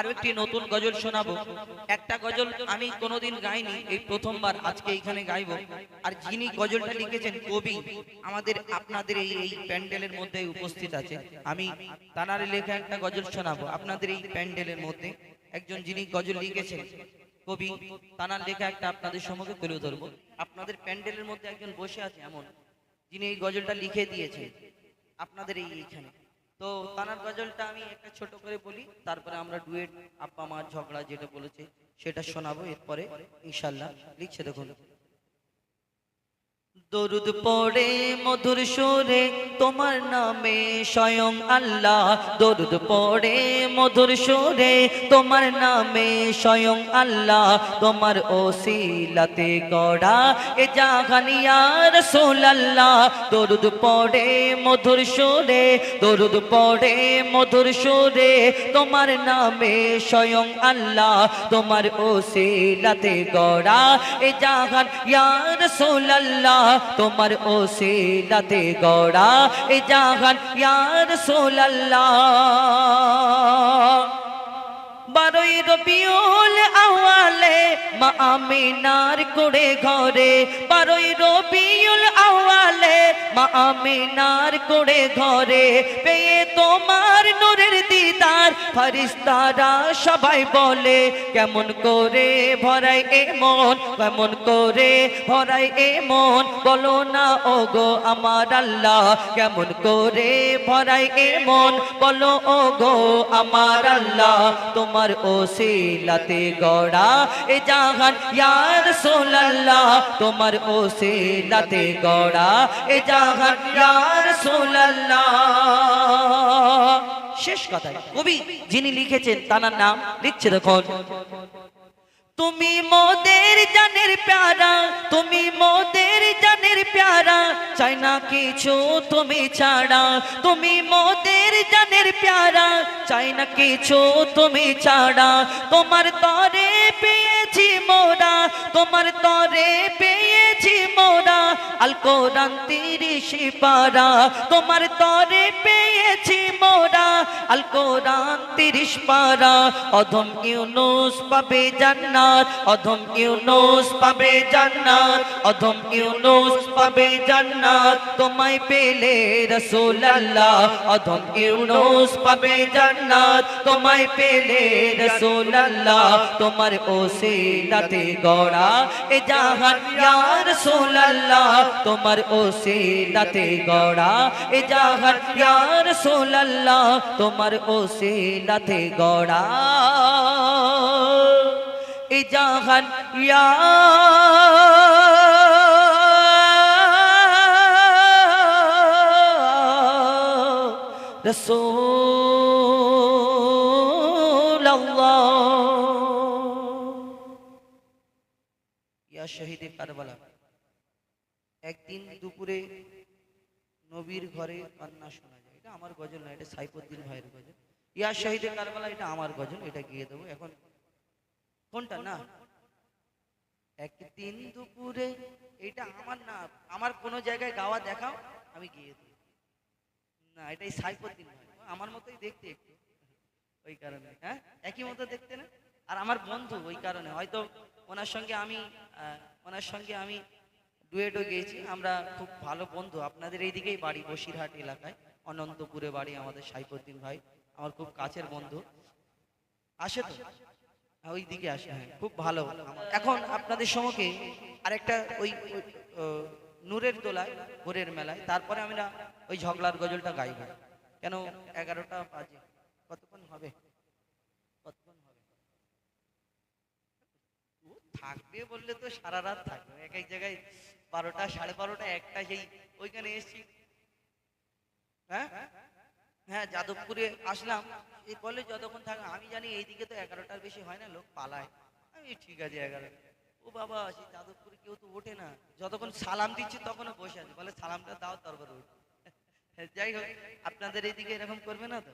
আরও একটি নতুন গজল শোনাবো। একটা গজল আমি কোনোদিন গাইনি, এই প্রথমবার আজকে এইখানে গাইবো। আর যিনি গজলটা লিখেছেন কবি, আমাদের আপনাদের এই এই প্যান্ডেলের মধ্যে উপস্থিত আছে। আমি তানার লেখা একটা গজল শোনাবো, আপনাদের এই প্যান্ডেলের মধ্যে। একজন যিনি গজল লিখেছেন, কবি, তানার লেখা একটা আপনাদের সম্মুখে তুলে ধরবো। আপনাদের প্যান্ডেলের মধ্যে একজন বসে আছে এমন, যিনি এই গজলটা লিখে দিয়েছেন। আপনাদের এই এইখানে। তো তানার গজলটা আমি একটা ছোট করে বলি, তারপরে আমরা ডুয়েট আব্বা মার ঝগড়া যেটা বলেছে, সেটা শোনাবো এরপরে ইনশাল্লাহ লিখছে দেখুন। দরুদ পড়ে, মধুর সুরে তোমার নামে স্বয়ং আল্লাহ। দরুদ পড়ে, মধুর সুরে তোমার নামে স্বয়ং আল্লাহ। তোমার ওসিলাতে গড়া এ জাগানিয়া রসুল আল্লাহ দরুদ পড়ে, মধুর সুরে, দরুদ পড়ে, মধুর সুরে তোমার নামে স্বয়ং আল্লাহ। তোমার ওসিলাতে গড়া এ জাগান ইয়া রসুল আল্লাহ তোমার ওসিলাতে গড়া। এ জাগান ইয়া রসুল আল্লাহ বারোই রবিউল আওয়ালে মা আমিনার কোড়ে ঘরে। বারোই রবিউল আওয়ালে মা আমিনার কোড়ে ঘরে। পেয়ে তোমার নূরের দিদার ফরিস্তারা সবাই বলে, কেমন করে ভরাই এ মন, কেমন করে ভরাই এ মন? বলো না ও গো আমার আল্লাহ, কেমন করে ভরাই এ মন? বলো ও গো আমার আল্লাহ, তোমার ওসিলাতে গড়া এ জাহান। ইয়ার সোল্লাহ তোমার ওসিলাতে গড়া এ জাহান। ইয়ার সোল্লাহ শেষ কথা কবি যিনি লিখেছেন তার নাম লিখছে দেখুন। তুমি মোদের জানের প্যারা, তুমি মোদের জানের প্যারা, চাই না কিছু তুমি ছাড়া। তুমি মোদের জানের প্যারা, চাই না কিছু তুমি ছাড়া। তোমার তরে পেয়েছি মোরা, তোমার তরে পেয়েছি মোরা, আল তিরিশ পারা। তোমার তরে পেয়েছি মোরা, আল কোরআন তিরিশ পারা। অধম ইউনুস পাবে জান্নাত, অধম ইউনুস পাবে জান্নাত, অধম ইউনুস পাবে জান্নাত। তোমায় পেলে রাসূলুল্লাহ অধম ইউনুস পাবে জান্নাত। তোমায় পেলে রাসূলুল্লাহ তোমার ওসিলাতে গড়া। এ জাহান, ইয়া রাসূলুল্লাহ তোমার ওসিলাতে গড়া। এ জাহান, ইয়া রাসূলুল্লাহ তোমার ওসিলাতে গড়া। এ জাহান, ইয়া ইয়া শহীদে কারবালা। একদিন দুপুরে নবীর ঘরে কান্না শোনা এটা আমার গজল না, এটা সাইফুদ্দিন ভাইয়ের গজল। ইয়া শহীদে কারবালা, এটা আমার গজল, এটা গিয়ে দেবো। এখন কোনটা না? একদিন দুপুরে, এটা আমার না, আমার কোনো জায়গায় গাওয়া দেখাও, আমি গিয়ে দেবো। না, এটাই সাইফুদ্দিন ভাই। আমার মতোই দেখতে একটু, ওই কারণে হ্যাঁ? একই মতো দেখতে না? আর আমার বন্ধু, ওই কারণে। হয়তো ওনার সঙ্গে আমি ওনার সঙ্গে আমি ডুয়েটও গিয়েছি। আমরা খুব ভালো বন্ধু। আপনাদের এইদিকেই বাড়ি, বসিরহাট এলাকায়। অনন্তপুরে বাড়ি আমাদের সাইফুদ্দিন ভাই আমার খুব কাছের বন্ধু। আসে তো? হ্যাঁ, ওই দিকে আসে হ্যাঁ খুব ভালো। এখন আপনাদের সম্মুখে আরেকটা ওই নূরের দোলায় ভোরের মেলায় তারপরে আমরা ওই ঝগলার গজলটা গাইব কেন এগারোটা বাজে? কতক্ষণ হবে? কতক্ষণ হবে? থাকবে বললে তো সারা রাত থাকবে। এক এক জায়গায় বারোটা সাড়ে বারোটা একটা সেই ওইখানে এসছি। হ্যাঁ? হ্যাঁ যাদবপুরে আসলাম। এই বলে যতক্ষণ থাকে, আমি জানি এইদিকে তো এগারোটার বেশি হয় না, লোক পালায়। আমি, ঠিক আছে, এগারো। ও বাবা, সেই যাদবপুরে কেউ তো ওঠে না। যতক্ষণ সালাম দিচ্ছি, তখনও বসে আছে। বলে, সালামটা দাও, তারপরে উঠে। যাই হোক, আপনাদের এইদিকে এরকম করবে না তো?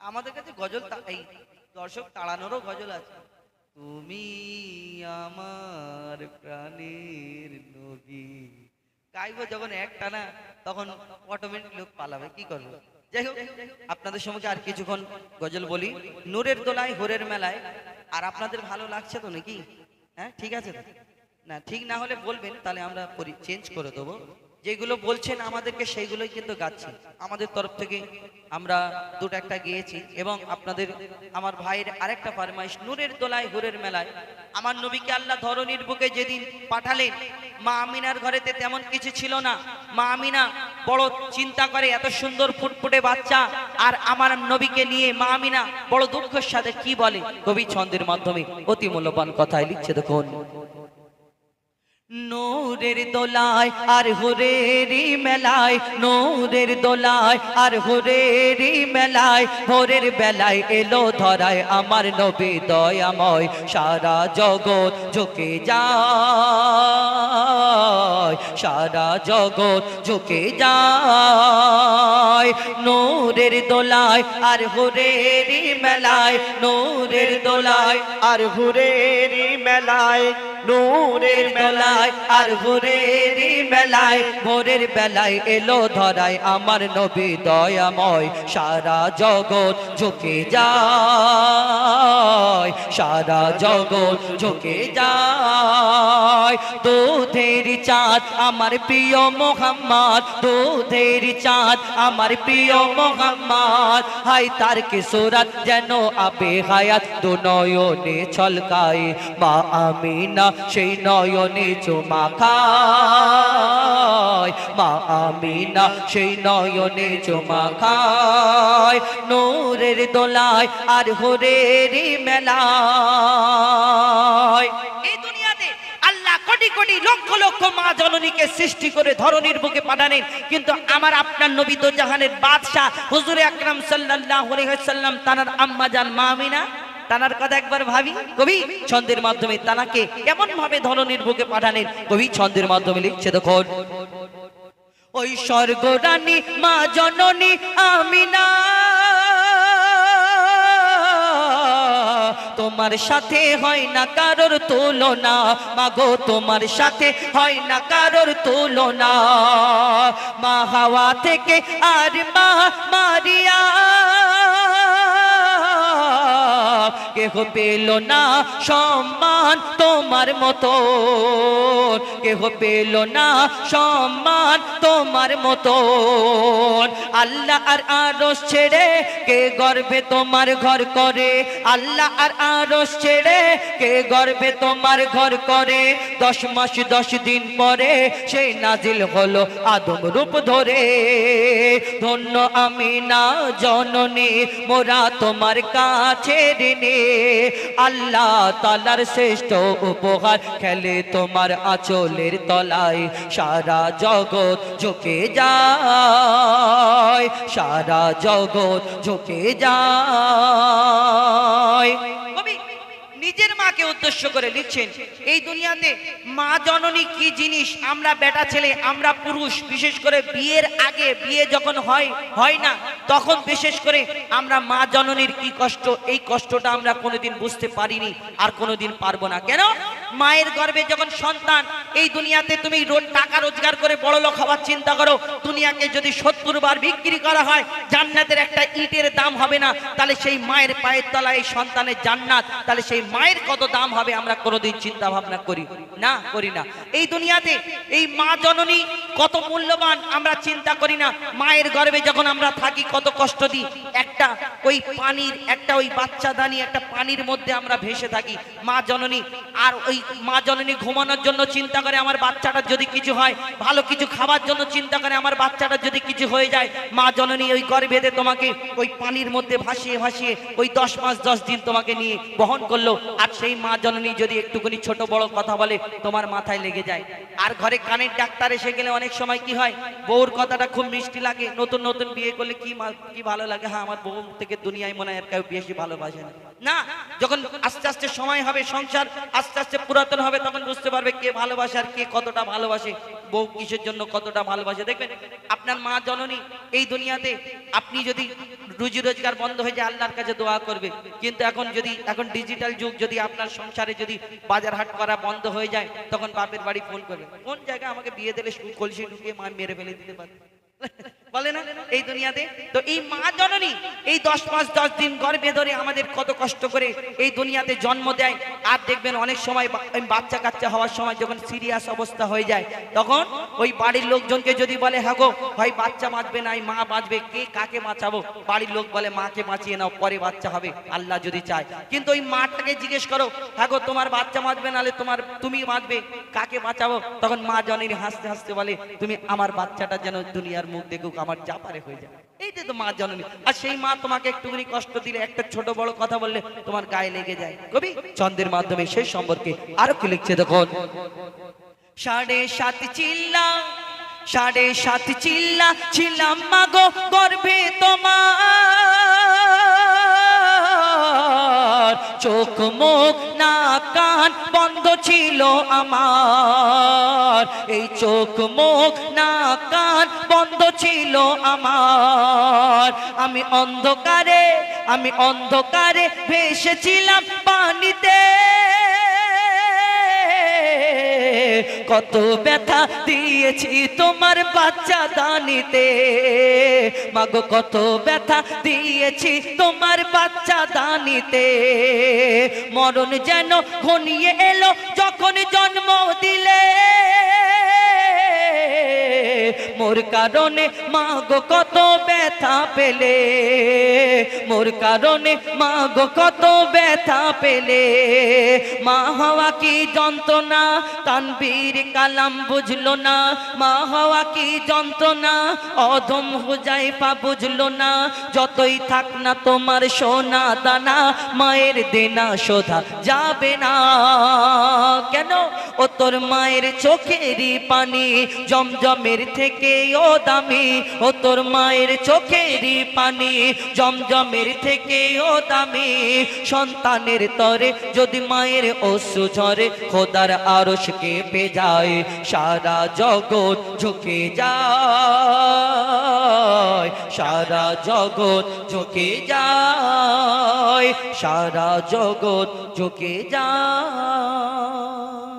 আমাদের কাছে গজল এই দর্শক তাড়ানোরও গজল আছে। তুমি আমার প্রাণের নবী। গাইবো যখন একটা না তখন অটোমেটিক লোক পালাবে, কি করব? যাই হোক, আপনাদের সঙ্গে আর কিছুক্ষণ গজল বলি। নূরের দোলায় হোরের মেলায়, আর আপনাদের ভালো লাগছে তো নাকি? হ্যাঁ ঠিক আছে? না, ঠিক না হলে বলবেন, তাহলে আমরা চেঞ্জ করে দেবো। যেগুলো বলছেন আমাদেরকে সেইগুলোই কিন্তু গাচ্ছি। আমাদের তরফ থেকে আমরা দুটো একটা গিয়েছি এবং আপনাদের আমার ভাইয়ের আরেকটা ফরমাইশ, নূরের দোলায় হুরের মেলায়। আমার নবীকে আল্লাহ ধরনীর বুকে যেদিন পাঠালেন, মা আমিনার ঘরেতে তেমন কিছু ছিল না। মা আমিনা বড় চিন্তা করে, এত সুন্দর ফুটফুটে বাচ্চা, আর আমার নবীকে নিয়ে মা আমিনা বড় দুঃখের সাথে কি বলে? কবি ছন্দের মাধ্যমে অতি মূল্যবান কথায় লিখছে দেখুন। নূরের দোলায় আর হুরেরি মেলায়, নূরের দোলায় আর হুরেরি মেলায়, ভোরের বেলায় এলো ধরায় আমার নবী দয়াময়, সারা জগৎ ঝুঁকে যায়, সারা জগৎ ঝুঁকে যায়। নূরের দোলায় আর হুরেরি মেলায়, নূরের দোলায় আর হুরেরি মেলায়, নূরের বেলায় আর ভোরেরই বেলায়, ভোরের বেলায় এলো ধরায় আমার নবী দয়াময়। সারা জগৎ ঝুঁকে যায়, সারা জগৎ ঝুঁকে যায়। দুধের চাঁদ আমার প্রিয় মোহাম্মদ, দুধের চাঁদ আমার প্রিয় মোহাম্মদ। হাই তার কিশোরাত যেন আবে হায়াত, দু নয়নে ছলকায়। মা আমিনা সেই নয়নে চুমা খায় মা আমিনা সেই নয়নে চুমা খায়। নূরের দোলায় আর হোরের মেলায়। এই দুনিয়াতে আল্লাহ কোটি কোটি লক্ষ লক্ষ মা জননীকে সৃষ্টি করে ধরনীর বুকে পাঠানেন কিন্তু আমার আপনার নবী জাহানের বাদশাহ হুজুরে আকরাম সাল্লাল্লাহু আলাইহি ওয়াসাল্লাম, তানার আম্মা জান মা আমিনা। তানার কথা একবার ভাবি। কবি, ছন্দের মাধ্যমে তানাকে কেমন ভাবে ধরনীর বুকে পাঠানেন কবি, ছন্দের মাধ্যমে লিখছে দেখুন। ওই স্বর্গ রানী, মা জননী, আমিনা। তোমার সাথে হয় না কারোর তুলনা। মাগো, তোমার সাথে হয় না কারোর তুলনা। মা হাওয়া থেকে আর মা মারিয়া। কেহ পেল না সম্মান তোমার মতো। কেহ পেল না সম্মান তোমার মতো। আল্লাহ আর আরস ছেড়ে কে গর্বে তোমার ঘর করে? আল্লাহ আর আরস ছেড়ে কে গর্বে তোমার ঘর করে? দশ মাস দশ দিন পরে সেই নাজিল হলো আদম রূপ ধরে। ধন্য আমি না জননী, মোরা তোমার কাছে ঋণী আল্লাহ তালার শ্রেষ্ঠ উপহার খেলে তোমার আচলের তলায় সারা জগৎ ঝুঁকে যায়, সারা জগৎ ঝুঁকে যায়। নিজের মাকে উদ্দেশ্য করে লিখছেন, এই দুনিয়াতে মা জননী কি জিনিস? আমরা বেটা ছেলে, আমরা পুরুষ। বিশেষ করে বিয়ের আগে, বিয়ে যখন হয় হয় না, তখন বিশেষ করে আমরা মা জননীর কি কষ্ট? এই কষ্টটা আমরা কোনোদিন বুঝতে পারিনি আর কোনোদিন পারব না। কেন? মায়ের গর্ভে যখন সন্তান, এই দুনিয়াতে তুমি টাকা রোজগার করে বড় লোক হওয়ার চিন্তা করো। দুনিয়াকে যদি সত্তর বার বিক্রি করা হয়, জান্নাতের একটা ইটের দাম হবে না। তাহলে সেই মায়ের পায়ের তলায় এই সন্তানের জান্নাত। তাহলে সেই মায়ের কত দাম হবে আমরা কোনোদিন চিন্তা ভাবনা করি না করি না। এই দুনিয়াতে এই মা জননী কত মূল্যবান আমরা চিন্তা করি না। মায়ের গর্ভে যখন আমরা থাকি, কত কষ্ট দিই। একটা ওই পানির, একটা ওই বাচ্চা দানি, একটা পানির মধ্যে আমরা ভেসে থাকি। মা জননী, আর ওই মা জননী ঘুমানোর জন্য চিন্তা করে আমার বাচ্চাটার যদি কিছু হয়, ভালো কিছু খাবার জন্য চিন্তা করে আমার বাচ্চাটার যদি কিছু হয়ে যায়, মা জননী ওই গর্ভেতে তোমাকে ওই পানির মধ্যে ভাসিয়ে ভাসিয়ে ওই দশ মাস, দশ দিন তোমাকে নিয়ে বহন করল। আর সেই মা জননী যদি একটুখানি ছোট বড় কথা বলে, তোমার মাথায় লেগে যায়। আর ঘরে কানের ডাক্তার এসে গেলে অনেক সময় কি হয়, বউর কথাটা খুব মিষ্টি লাগে। নতুন নতুন বিয়ে করলে কি কি ভালো লাগে? হ্যাঁ আমার বউ থেকে দুনিয়ায় মনে হয় আর কেউ বেশি ভালোবাসে না। না, যখন আস্তে আস্তে সময় হবে, সংসার আস্তে আস্তে পুরাতন হবে, তখন বুঝতে পারবে কে ভালোবাসে আর কে কতটা ভালোবাসে। বউ কিসের জন্য কতটা ভালোবাসে, দেখবেন? আপনার মা জননী এই দুনিয়াতে, আপনি যদি রুজি রোজগার বন্ধ হয়ে যায়, আল্লাহর কাছে দোয়া করবে। কিন্তু এখন যদি, এখন ডিজিটাল যুগ, যদি আপনার সংসারে যদি বাজার হাট করা বন্ধ হয়ে যায়, তখন বাপের বাড়ি ফোন করবে। কোন জায়গায় আমাকে বিয়ে দিলে কলসি ঢুকিয়ে মা মেরে ফেলে দিতে পারে বলে না? এই দুনিয়াতে? তো এই মা জননী, এই দশ পাঁচ দশ দিন গর্ভে ধরে আমাদের কত কষ্ট করে এই দুনিয়াতে জন্ম দেয়। আর দেখবেন অনেক সময় বাচ্চা কাচ্চা হওয়ার সময় যখন সিরিয়াস অবস্থা হয়ে যায়, তখন ওই বাড়ির লোকজনকে যদি বলে হ্যাঁ গো, হয় বাচ্চা বাঁচবে না মা বাঁচবে, কে কাকে বাঁচাবো? বাড়ির লোক বলে, মাকে বাঁচিয়ে নাও, পরে বাচ্চা হবে, আল্লাহ যদি চায়। কিন্তু ওই মাটাকে জিজ্ঞেস করো হ্যাঁ গো, তোমার বাচ্চা বাঁচবে নাহলে তোমার, তুমি বাঁচবে, কাকে বাঁচাবো? তখন মা জনের হাসতে হাসতে বলে, তুমি আমার বাচ্চাটা যেন দুনিয়ার মুখ দেখুক, আমার চাপারে হয়ে যায় এইটাই তো মা জননী। আর সেই মা তোমাকে একটুখানি কষ্ট দিলে, একটা ছোট বড় কথা বললে তোমার গায়ে লেগে যায়। কবি চন্দ্রের মাধ্যমে সেই সম্পর্কে আরও কি লিখছে দেখুন? সাড়ে সাত চিল্লা, সাড়ে সাত চিল্লা, ছিলাম মাগো গর্ভে তোমার। চোখ মুখ না কান বন্ধ ছিল আমার। এই চোখ মুখ না কান বন্ধ ছিল আমার। আমি অন্ধকারে আমি অন্ধকারে ভেসেছিলাম পানিতে। কত ব্যথা দিয়েছি তোমার বাচ্চা দানিতে। মাগো, কত ব্যথা দিয়েছি তোমার বাচ্চা দানিতে। মরণ যেন ঘনিয়ে এলো যখন জন্ম দিলে। মোর কারণে মাগো কত ব্যথা পেলে। মোর কারণে মাগো কত ব্যথা পেলে। মা হওয়া কি যন্ত্রণা? তানবীর কালাম বুঝলো না। মা হওয়া কি যন্ত্রণা? অধম হুজাইফা বুঝলো না। যতই থাক না তোমার সোনা দানা, মায়ের দেনা শোধা যাবে না। কেন? ও তোর মায়ের চোখেরই পানি, জমজমের থেকে ও দামি, ও তোর মায়ের চোখেরই পানি। জমজমের থেকে ও দামি, সন্তানের তরে যদি মায়ের অশ্রু ঝরে, খোদার আরশ কেঁপে যায়, সারা জগৎ ঝুঁকে যায়, সারা জগৎ ঝুঁকে যায়, সারা জগৎ ঝুঁকে যায়।